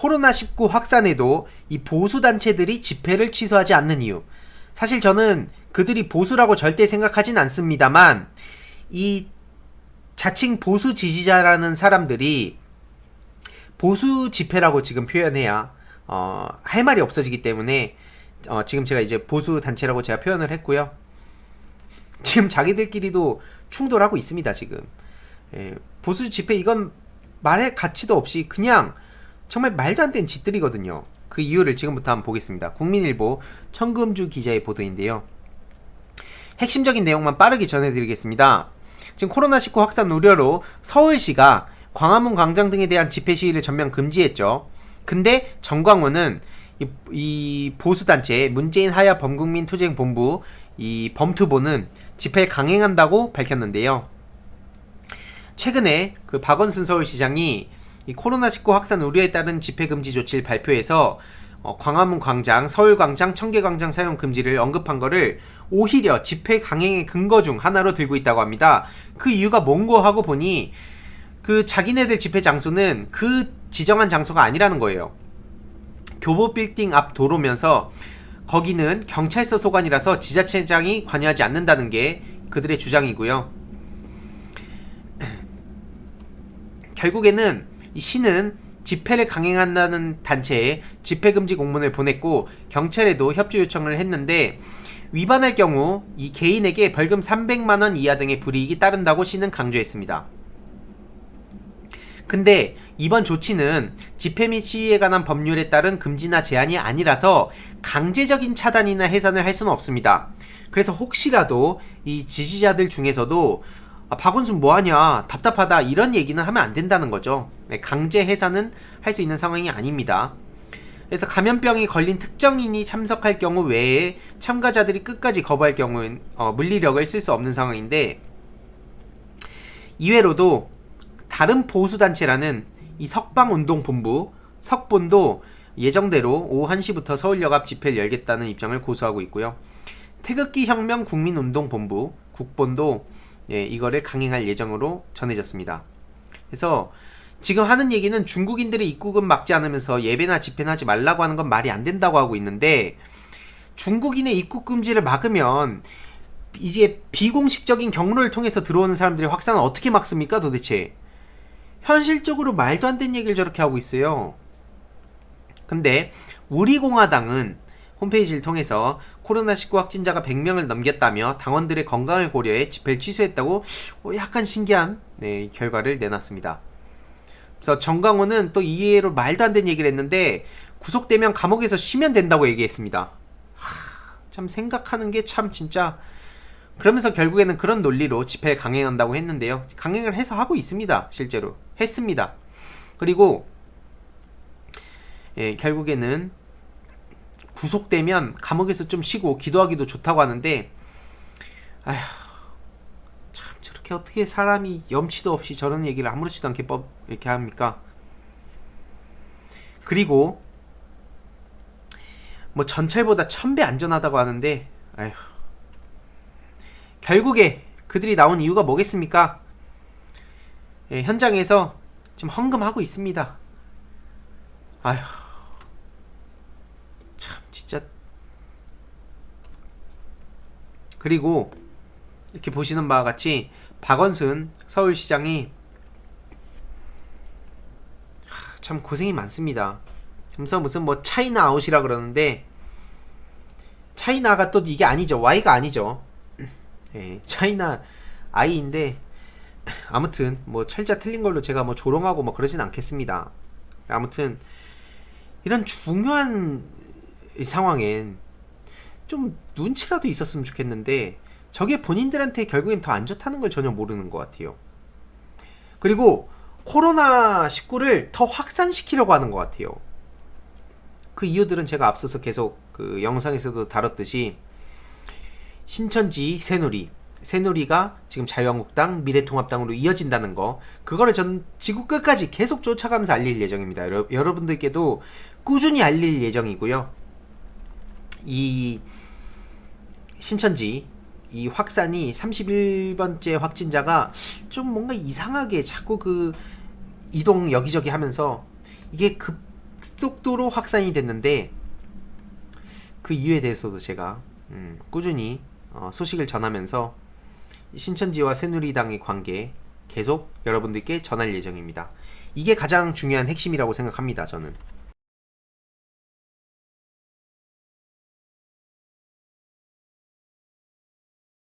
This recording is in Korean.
코로나19 확산에도 이 보수 단체들이 집회를 취소하지 않는 이유. 사실 저는 그들이 보수라고 절대 생각하진 않습니다만 이 자칭 보수 지지자라는 사람들이 보수 집회라고 지금 표현해야 어, 할 말이 없어지기 때문에 어, 지금 제가 이제 보수 단체라고 제가 표현을 했고요. 지금 자기들끼리도 충돌하고 있습니다. 지금 예, 보수 집회 이건 말할 가치도 없이 그냥 정말 말도 안 되는 짓들이거든요. 그 이유를 지금부터 한번 보겠습니다. 국민일보 청금주 기자의 보도인데요. 핵심적인 내용만 빠르게 전해드리겠습니다. 지금 코로나19 확산 우려로 서울시가 광화문 광장 등에 대한 집회 시위를 전면 금지했죠. 근데 정광훈은 이, 이 보수단체 문재인 하야 범국민 투쟁 본부 이 범투보는 집회 강행한다고 밝혔는데요. 최근에 그 박원순 서울시장이 이 코로나19 확산 우려에 따른 집회 금지 조치를 발표해서 어, 광화문 광장, 서울 광장, 청계 광장 사용 금지를 언급한 거를 오히려 집회 강행의 근거 중 하나로 들고 있다고 합니다. 그 이유가 뭔고 하고 보니 그 자기네들 집회 장소는 그 지정한 장소가 아니라는 거예요. 교보 빌딩 앞 도로면서 거기는 경찰서 소관이라서 지자체장이 관여하지 않는다는 게 그들의 주장이고요. 결국에는 이 시는 집회를 강행한다는 단체에 집회 금지 공문을 보냈고 경찰에도 협조 요청을 했는데 위반할 경우 이 개인에게 벌금 300만 원 이하 등의 불이익이 따른다고 시는 강조했습니다. 근데 이번 조치는 집회 및 시위에 관한 법률에 따른 금지나 제한이 아니라서 강제적인 차단이나 해산을 할 수는 없습니다. 그래서 혹시라도 이 지지자들 중에서도 아, 박원순 뭐하냐 답답하다 이런 얘기는 하면 안 된다는 거죠. 네, 강제 해산은 할 수 있는 상황이 아닙니다. 그래서 감염병이 걸린 특정인이 참석할 경우 외에 참가자들이 끝까지 거부할 경우는 어, 물리력을 쓸 수 없는 상황인데 이외로도 다른 보수단체라는 이 석방운동본부 석본도 예정대로 오후 1시부터 서울역 앞 집회를 열겠다는 입장을 고수하고 있고요. 태극기 혁명 국민운동본부 국본도 예, 이거를 강행할 예정으로 전해졌습니다. 그래서 지금 하는 얘기는 중국인들의 입국은 막지 않으면서 예배나 집회나 하지 말라고 하는 건 말이 안 된다고 하고 있는데 중국인의 입국 금지를 막으면 이제 비공식적인 경로를 통해서 들어오는 사람들의 확산을 어떻게 막습니까 도대체? 현실적으로 말도 안 되는 얘기를 저렇게 하고 있어요. 근데 우리 공화당은 홈페이지를 통해서 코로나19 확진자가 100명을 넘겼다며 당원들의 건강을 고려해 집회를 취소했다고 어, 약간 신기한 네, 결과를 내놨습니다. 그래서 정강호는 또 이해로 말도 안 되는 얘기를 했는데 구속되면 감옥에서 쉬면 된다고 얘기했습니다. 하, 참 생각하는 게 참 진짜 그러면서 결국에는 그런 논리로 집회 강행한다고 했는데요. 강행을 해서 하고 있습니다. 실제로 했습니다. 그리고 예, 결국에는 구속되면 감옥에서 좀 쉬고 기도하기도 좋다고 하는데 아휴 참 저렇게 어떻게 사람이 염치도 없이 저런 얘기를 아무렇지도 않게 법 이렇게 합니까? 그리고 뭐 전철보다 천배 안전하다고 하는데 아휴 결국에 그들이 나온 이유가 뭐겠습니까? 예, 현장에서 지금 헌금하고 있습니다. 아휴 참 진짜 그리고 이렇게 보시는 바와 같이 박원순 서울시장이 하, 참 고생이 많습니다. 점서 무슨 뭐 차이나 아웃이라 그러는데 차이나가 또 이게 아니죠. Y가 아니죠. 예, 차이나 아이인데 아무튼 뭐 철자 틀린 걸로 제가 뭐 조롱하고 뭐 그러진 않겠습니다. 아무튼 이런 중요한 이 상황엔 좀 눈치라도 있었으면 좋겠는데 저게 본인들한테 결국엔 더 안 좋다는 걸 전혀 모르는 것 같아요. 그리고 코로나 19를 더 확산시키려고 하는 것 같아요. 그 이유들은 제가 앞서서 계속 그 영상에서도 다뤘듯이 신천지 새누리 새누리가 지금 자유한국당 미래통합당으로 이어진다는 거 그거를 전 지구 끝까지 계속 쫓아가면서 알릴 예정입니다. 여러, 여러분들께도 꾸준히 알릴 예정이고요. 이 신천지 이 확산이 31번째 확진자가 좀 뭔가 이상하게 자꾸 그 이동 여기저기 하면서 이게 급 속도로 확산이 됐는데 그 이유에 대해서도 제가 음, 꾸준히 어, 소식을 전하면서 신천지와 새누리당의 관계 계속 여러분들께 전할 예정입니다. 이게 가장 중요한 핵심이라고 생각합니다. 저는.